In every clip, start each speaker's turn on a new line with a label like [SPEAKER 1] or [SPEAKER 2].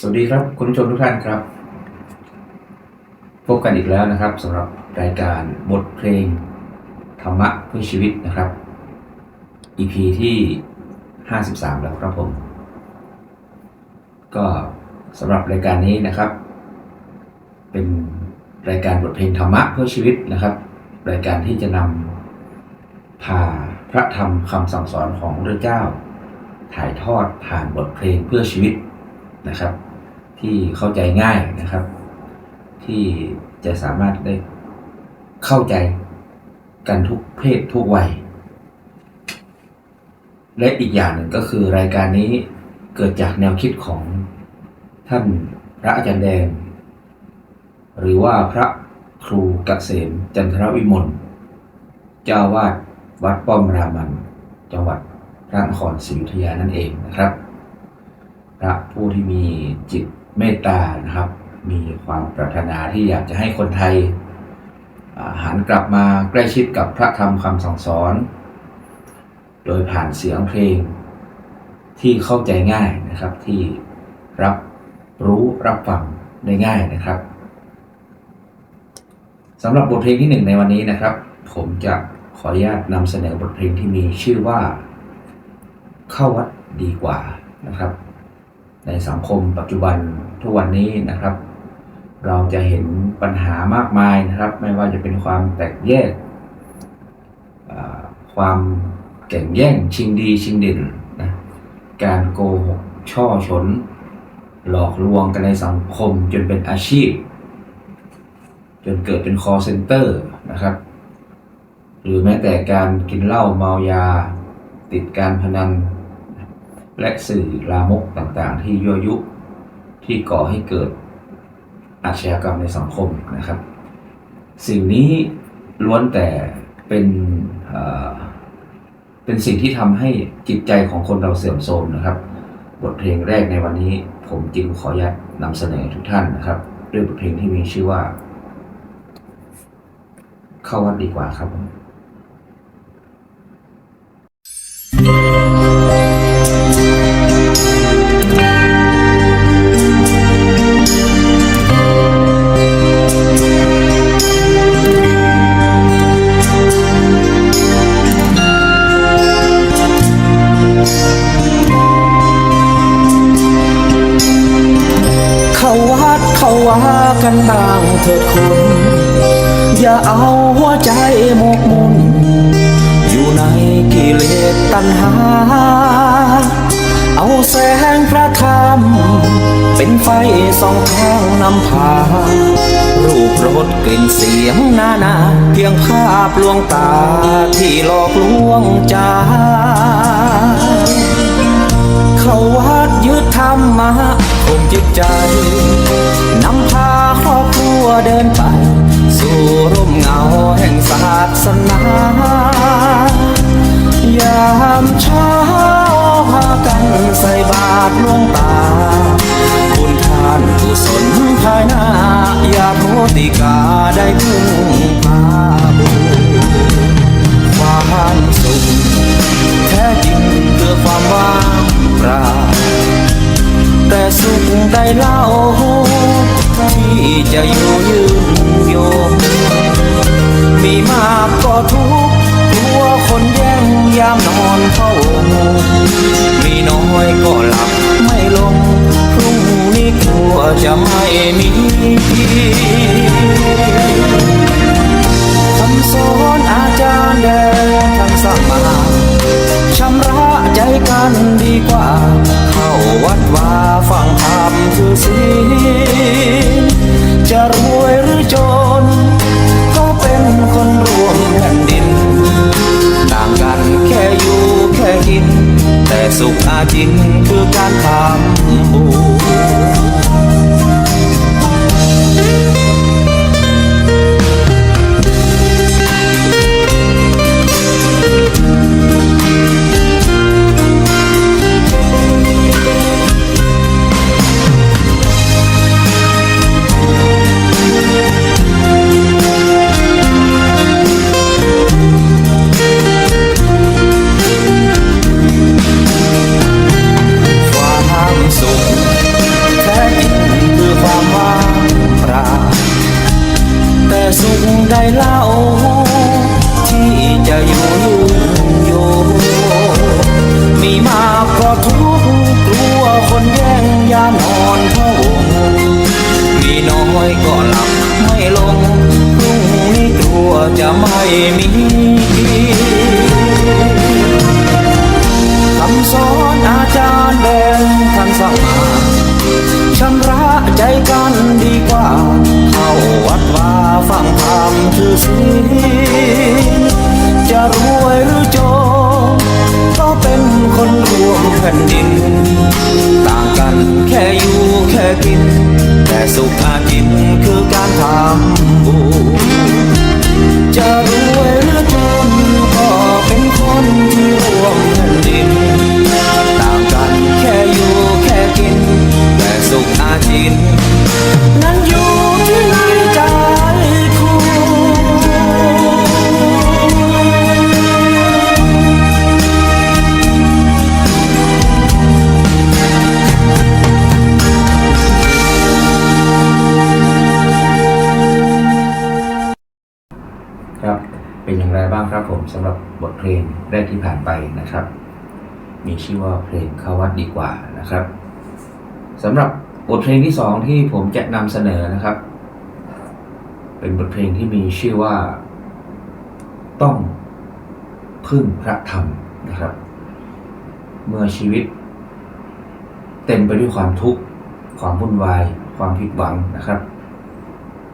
[SPEAKER 1] สวัสดีครับคุณผู้ชมทุกท่านครับ พบกันอีกแล้วนะครับสำหรับรายการบทเพลงธรรมะเพื่อชีวิตนะครับ EP ที่ 53 แล้วครับผม ก็สำหรับรายการนี้นะครับ เป็นรายการบทเพลงธรรมะเพื่อชีวิตนะครับ รายการที่จะนำพาพระธรรมคำสั่งสอนของพระเจ้า ถ่ายทอดผ่านบทเพลงเพื่อชีวิตนะครับ ที่เข้าใจง่ายนะครับ ที่จะสามารถได้เข้าใจกันทุกเพศทุกวัย และอีกอย่างหนึ่งก็คือรายการนี้เกิดจากแนวคิดของท่านพระอาจารย์แดง หรือว่าพระครูเกษมจันทรวิมลเจ้าอาวาดวัดป้อมรามัน จังหวัดพระนครศรีอยุธยานั่นเองนะครับ พระผู้ที่มีจิต เมตตานะครับ มีความปรารถนาที่อยากจะให้คนไทยหันกลับมาใกล้ชิดกับพระธรรมคำสั่งสอน โดยผ่านเสียงเพลงที่เข้าใจง่ายนะครับที่รับรู้รับฟังได้ง่ายนะครับสำหรับบทเพลงที่หนึ่งในวันนี้นะครับ ผมจะขออนุญาตนำเสนอบทเพลงที่มีชื่อว่า เข้าวัดดีกว่านะครับ ในสังคมปัจจุบันทุกวันนี้นะครับ เราจะเห็นปัญหามากมายนะครับ ไม่ว่าจะเป็นความแตกแยก ความแข่งแย่งชิงดีชิงเด่นนะการโกหกช่อฉนหลอกลวงกันในสังคมจนเป็นอาชีพ จนเกิดเป็น call center นะครับ หรือแม้แต่การกินเหล้าเมายา ติดการพนัน และสื่อลามกต่างๆ ที่ยั่วยุที่ก่อให้เกิดอาชญากรรมในสังคมนะครับ สิ่งนี้ล้วนแต่เป็นเป็นสิ่งที่ทำให้จิตใจของคนเราเสื่อมโทรมนะครับ บทเพลงแรกในวันนี้ผมจึงขออนุญาตนำเสนอทุกท่านนะครับ ด้วยบทเพลงที่มีชื่อว่า เข้าวัดดีกว่าครับ
[SPEAKER 2] ตาที่หลอกลวงใจเขาวัดยึดธรรมะคงจิตใจนำพาครอบครัวเดินไป สู่ร่มเงาแห่งศาสนายามเช้าพากันใส่บาตรลวงตา คุณทานกุศลภายหน้า อย่าโทติกาได้พึ่งพาบุญ ความสุขแท้จริงคือความว่างเปล่าแต่สุขใดเล่าที่จะอยู่ยืนโยงมีมากก็ทุกข์กลัวคนแย่งยามนอนเฝ้ามีน้อยก็หลับไม่ลงพรุ่งนี้กลัวจะไม่มี กันดีกว่า เข้าวัดวาฟังธรรมคือศีลจะรวยหรือจน ก็เป็นคนรวมแผ่นดิน ต่างกันแค่อยู่แค่กิน แต่สุขอาจินคือการทำบุญ มีคำส
[SPEAKER 1] อนอาจารย์แดงท่านสั่มาชำระใจกันดีกว่า เข้าวัดว่าฟังธรรมคือศีลจะรวยหรือจนก็เป็นคนรวมแผ่นดิน ต่างกันแค่อยู่แค่กิน
[SPEAKER 2] เป็นอย่างไรบ้างครับผมสำหรับบทเพลงแรกที่ผ่านไปนะครับ มีชื่อว่าเพลงเข้าวัดดีกว่านะครับสำหรับบทเพลงที่สองที่ผมจะนำเสนอนะครับ เป็นบทเพลงที่มีชื่อว่า ต้องพึ่งพระธรรมนะครับ เมื่อชีวิต เต็มไปด้วยความทุกข์ความวุ่นวาย ความผิดหวังนะครับ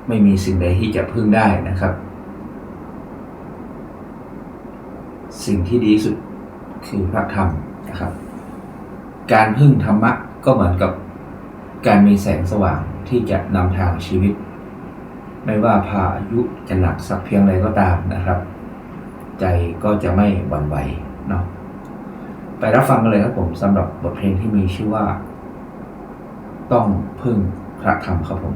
[SPEAKER 2] ไม่มีสิ่งใดที่จะพึ่งได้นะครับ สิ่งที่ดีที่สุดคือพระธรรมนะครับ การพึ่งธรรมะก็เหมือนกับการมีแสงสว่างที่จะนำทางชีวิต ไม่ว่าพายุจะหนักสักเพียงใดก็ตามนะครับ ใจก็จะไม่หวั่นไหวเนาะไปรับฟังกันเลยครับผมสำหรับบทเพลงที่มีชื่อว่า ต้องพึ่งพระธรรมครับผม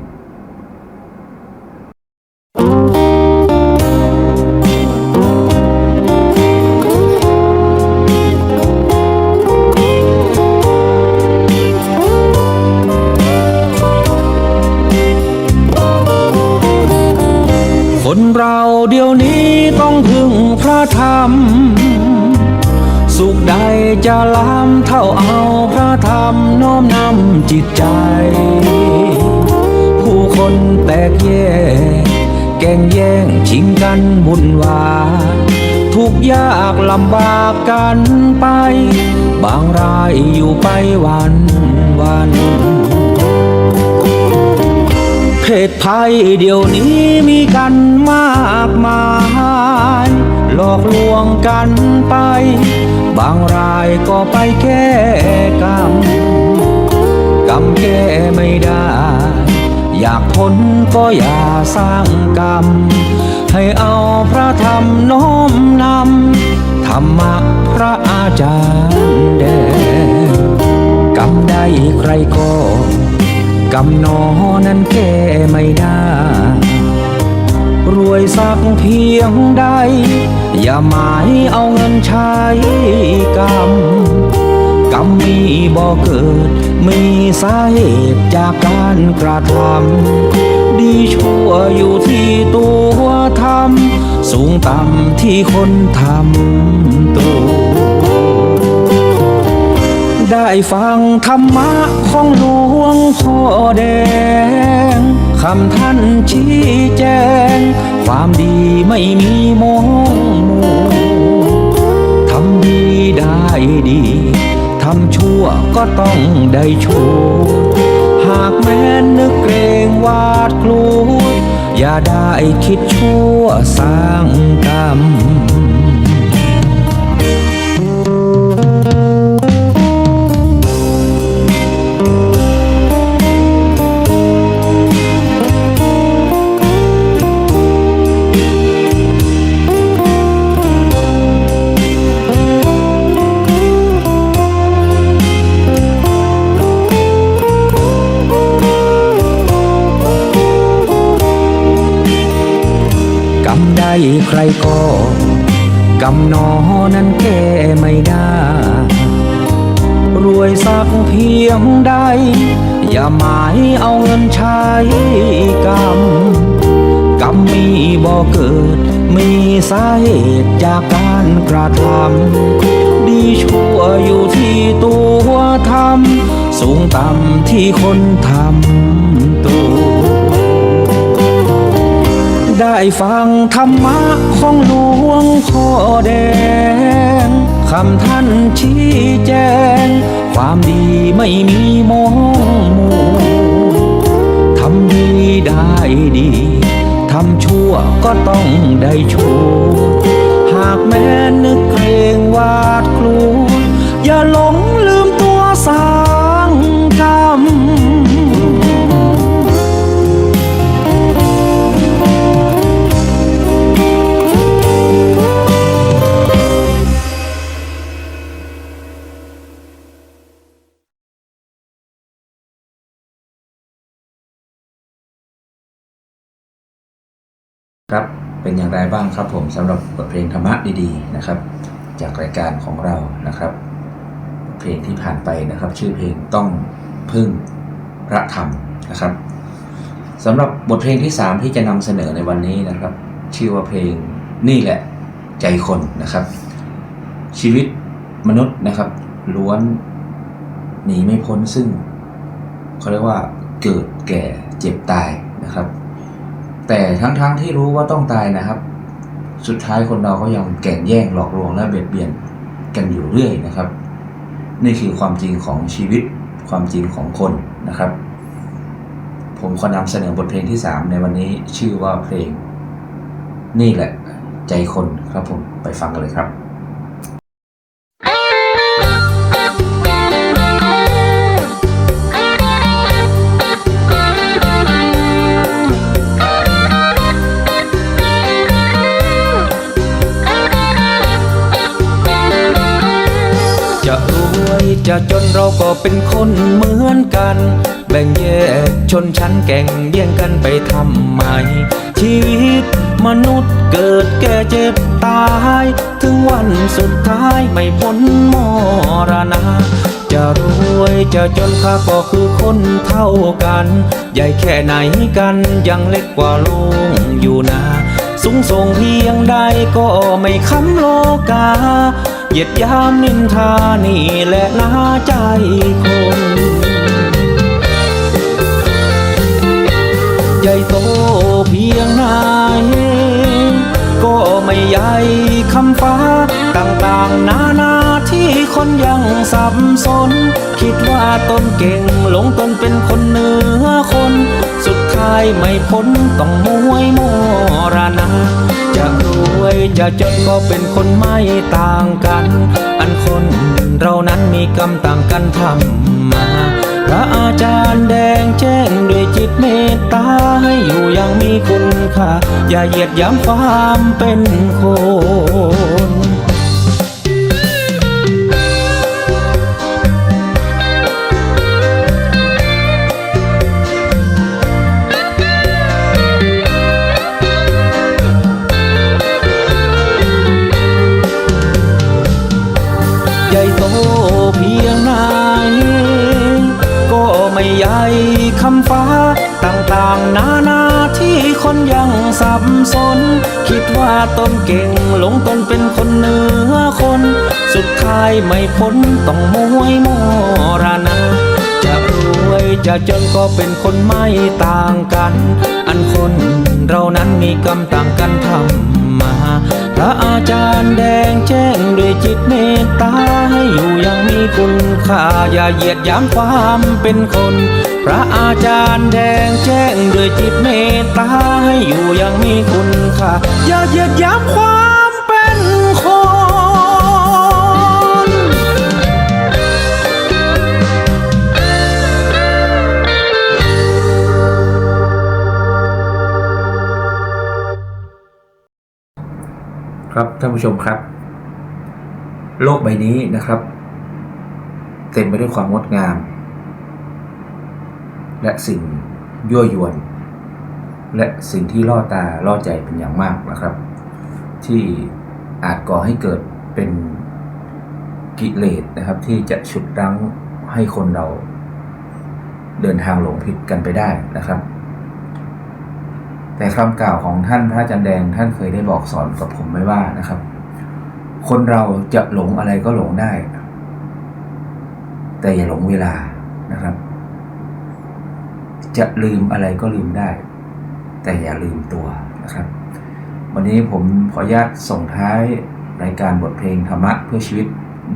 [SPEAKER 1] นี้ต้องพึ่งพระธรรม สุขใดจะล้ำเท่าเอาพระธรรมน้อมนำจิตใจ ผู้คนแตกแยกแก่งแย่งชิงกันวุ่นวายทุกยากลำบากกันไป บางรายอยู่ไปวันวันเพศภัยเดี๋ยวนี้มีกันมากมาย หลอกลวงกันไป บางรายก็ไปแก้กรรมกรรมแก้ไม่ได้ อยากทนก็อย่าสร้างกรรม ให้เอาพระธรรมน้อมนำธรรมะพระอาจารย์แดงกรรมใดใครก็กำนอนั้นแก้ไม่ได้ รวยสักเพียงใด อย่าหมายเอาเงินใช้กรรม กรรมมีบ่เกิด มีสาเหตุจากการกระทำดีชั่วอยู่ที่ตัวทำสูงต่ำที่คนทำตัวได้ฟังธรรมะของหลวงพ่อแดง คำท่านชี้แจง ความดีไม่มีมองมัวทำดีได้ดี ทำชั่วก็ต้องได้ชั่ว หากแม้นนึกเกรงวาดกลัว อย่าได้คิดชั่วสร้างกรรม รก็กรรมนอนั้นแก้ไม่ได้ รวยสักเพียงใด อย่าหมายเอาเงินใช้กรรม กรรมมีบ่เกิด มีสาเหตุจากการกระทำดีชั่วอยู่ที่ตัวทำสูงต่ำที่คนทำ ได้ฟังธรรมะของหลวงพ่อแดงคำท่านชี้แจง ความดีไม่มีมองมัวทำดีได้ดี ทำชั่วก็ต้องได้โชว์หากแม้นึกเกรงวาดกลัวอย่าหลง
[SPEAKER 2] ครับ เป็นอย่างไรบ้างครับผมสำหรับบทเพลงธรรมะดีๆนะครับ จากรายการของเรานะครับ เพลงที่ผ่านไปนะครับ ชื่อเพลงต้องพึ่งพระธรรมนะครับสำหรับบทเพลงที่ 3 ที่จะนำเสนอในวันนี้นะครับ ชื่อว่าเพลงนี่แหละใจคนนะครับ ชีวิตมนุษย์นะครับ ล้วนหนีไม่พ้นซึ่งเขาเรียกว่าเกิดแก่เจ็บตายนะครับ แต่ทั้งๆทที่รู้ว่าต้องตายนะครับ สุดท้ายคนเราก็ยังแก่งแย่งหลอกลวงและเบียดเบียนกันอยู่เรื่อยนะครับ นี่คือความจริงของชีวิตความจริงของคนนะครับ ผมขอนำเสนอบทเพลงที่ 3 ในวันนี้ชื่อว่าเพลง นี่แหละใจคนครับผมไปฟังกันเลยครับ
[SPEAKER 1] จะจนเราก็เป็นคนเหมือนกัน แบ่งแยกชนชั้นแก่งแย่งกันไปทำไม ชีวิตมนุษย์เกิดแก่เจ็บตาย ถึงวันสุดท้ายไม่พ้นมรณะจะรวยจะจนข้าก็คือคนเท่ากัน ใหญ่แค่ไหนกันยังเล็กกว่าลุงอยู่นะ สูงส่งเพียงใดก็ไม่ค้ำโลกา เหยียดยามนินทานี่แหละนาใจคนใหญ่โตเพียงไหนก็ไม่ใหญ่คำฟ้า ต่างๆ นานาที่คนยังสับสน คิดว่าตนเก่งหลงตนเป็นคนเหนือคน สุดท้ายไม่พ้นต้องมวยมรณะจะรวยจะจนก็เป็นคนไม่ต่างกัน อันคนเรานั้นมีกรรมต่างกันทำมา พระอาจารย์แดงแจ้งด้วยจิตเมตตาให้อยู่อยังมีคุณค่า อย่าเหยียดยามความเป็นคน ต่างๆ นานาที่คนยังสับสน คิดว่าตนเก่งหลงตนเป็นคนเหนือคน สุดท้ายไม่พ้นต้องมวยมรณะจะรวยจะจนก็เป็นคนไม่ต่างกันานคน เรานั้นมีกรรมต่างกันทำมา พระอาจารย์แดงแจ้งด้วยจิตเมตตาให้อยู่อยังมีคุณค่าอย่าเหยียดยามความเป็นคน พระอาจารย์แดงแจ้งด้วยจิตเมตตาให้อยู่อยังมีคุณค่าอย่าเหยียดยามความ ค
[SPEAKER 2] รับท่านผู้ชมครับ โลกใบนี้นะครับ เต็มไปด้วยความงดงาม และสิ่งยั่วยวน และสิ่งที่ล่อตาล่อใจเป็นอย่างมากนะครับ ที่อาจก่อให้เกิดเป็นกิเลสนะครับ ที่จะฉุดรั้งให้คนเราเดินทางหลงผิดกันไปได้นะครับ แต่คำกล่าวของท่านพระอาจารย์แดงท่านเคยได้บอกสอนกับผมไว้ว่านะครับ คนเราจะหลงอะไรก็หลงได้ แต่อย่าหลงเวลานะครับ จะลืมอะไรก็ลืมได้ แต่อย่าลืมตัวนะครับ วันนี้ผมขออนุญาตส่งท้ายรายการบทเพลงธรรมะเพื่อชีวิต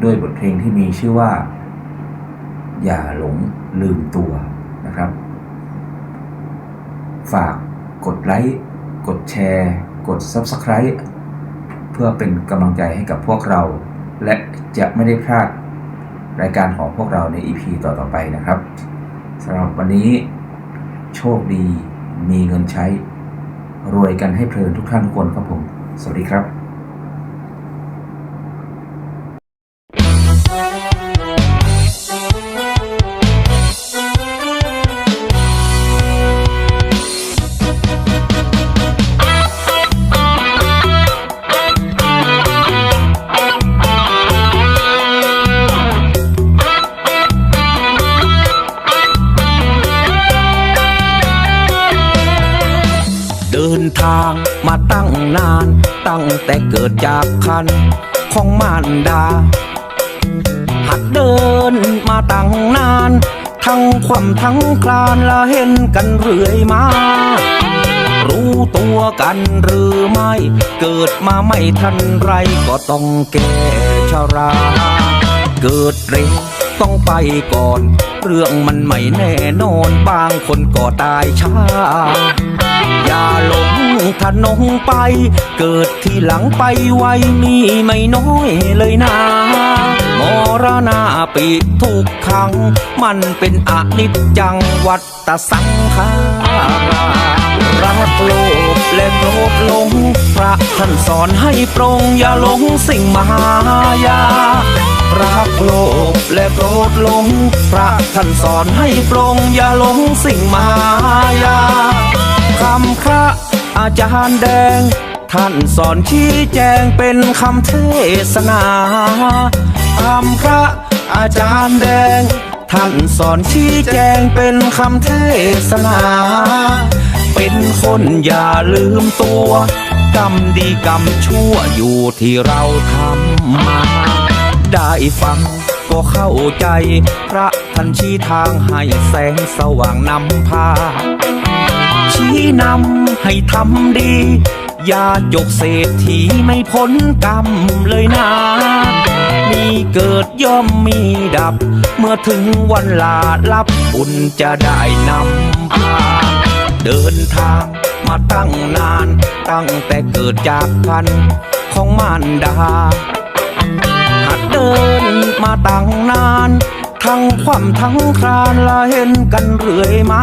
[SPEAKER 2] ด้วยบทเพลงที่มีชื่อว่า อย่าหลงลืมตัวนะครับ ฝาก กดไลค์กดแชร์ กด Subscribe เพื่อเป็นกำลังใจให้กับพวกเรา และจะไม่ได้พลาดรายการของพวกเราใน EP ต่อๆไปนะครับสำหรับวันนี้ โชคดีมีเงินใช้ รวยกันให้เพลินทุกท่านทุกคนครับผม สวัสดีครับ
[SPEAKER 1] แต่เกิดจากคันของมารดา หัดเดินมาตั้งนาน ทั้งความทั้งคลานละเห็นกันเรื่อยมา รู้ตัวกันหรือไม่ เกิดมาไม่ทันไรก็ต้องแก่ชรา เกิดเร็ว ต้องไปก่อน เรื่องมันไม่แน่นอนบางคนก็ตายช้า อย่าหลงถนนไป เกิดที่หลังไปไวมีไม่น้อยเลยนะมรณาปีทุกครั้ง มันเป็นอนิจจังวัฏสังขารรักโลภและโกรธหลง พระท่านสอนให้ปรงอย่าหลงสิ่งมหายารักโลภ และโกรธลง พระท่านสอนให้ปรงอย่าหลงสิ่งมายาคำพระอาจารย์แดง ท่านสอนชี้แจงเป็นคำเทศนาคำพระอาจารย์แดง ท่านสอนชี้แจงเป็นคำเทศนา เป็นคนอย่าลืมตัว กรรมดีกรรมชั่วอยู่ที่เราทำมา ได้ฟัง ก็เข้าใจ พระท่านชี้ทางให้แสงสว่างนำพา ชี้นำให้ทำดี อย่าจกเศรษฐีไม่พ้นกรรมเลยนะมีเกิดย่อมมีดับ เมื่อถึงวันลาลับบุญจะได้นำพา เดินทางมาตั้งนาน ตั้งแต่เกิดจากพันของมารดา เดินมาตั้งนาน ทั้งความทั้งครานละเห็นกันเรื่อยมา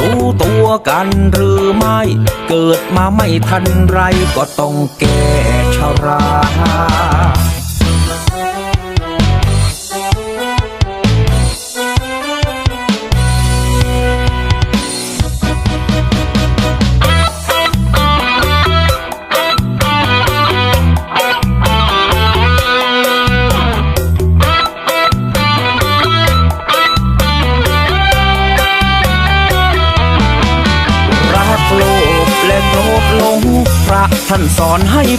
[SPEAKER 1] รู้ตัวกันหรือไม่ เกิดมาไม่ทันไรก็ต้องแก่ชรา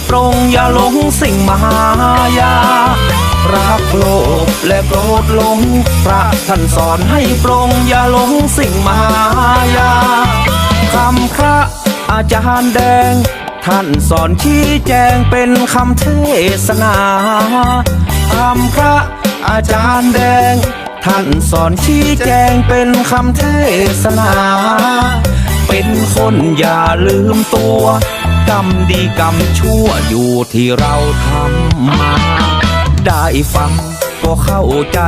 [SPEAKER 1] ปรงอย่าหลงสิ่งมหายา รักโลภและโกรธหลง พระท่านสอนให้ปรงอย่าหลงสิ่งมหายาคำพระอาจารย์แดง ท่านสอนชี้แจงเป็นคำเทศนาคำพระอาจารย์แดง ท่านสอนชี้แจงเป็นคำเทศนา เป็นคนอย่าลืมตัว กรรมดีกรรมชั่วอยู่ที่เราทำมา ได้ฟังก็เข้าใจ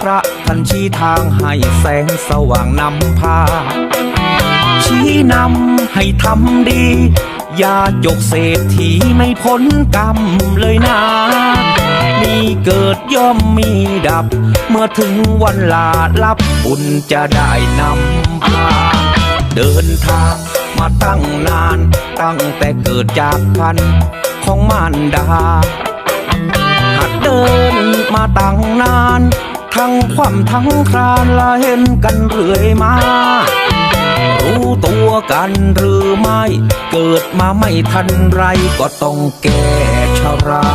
[SPEAKER 1] พระท่านชี้ทางให้แสงสว่างนำพา ชี้นำให้ทำดี อย่าจกเศรษฐีไม่พ้นกรรมเลยนะมีเกิดย่อมมีดับ เมื่อถึงวันลาลับบุญจะได้นำพา เดินทาง มาตั้งนาน ตั้งแต่เกิดจากพันของมารดา หัดเดินมาตั้งนาน ทั้งความทั้งคลานละเห็นกันเรื่อยมา รู้ตัวกันหรือไม่ เกิดมาไม่ทันไรก็ต้องแก่ชรา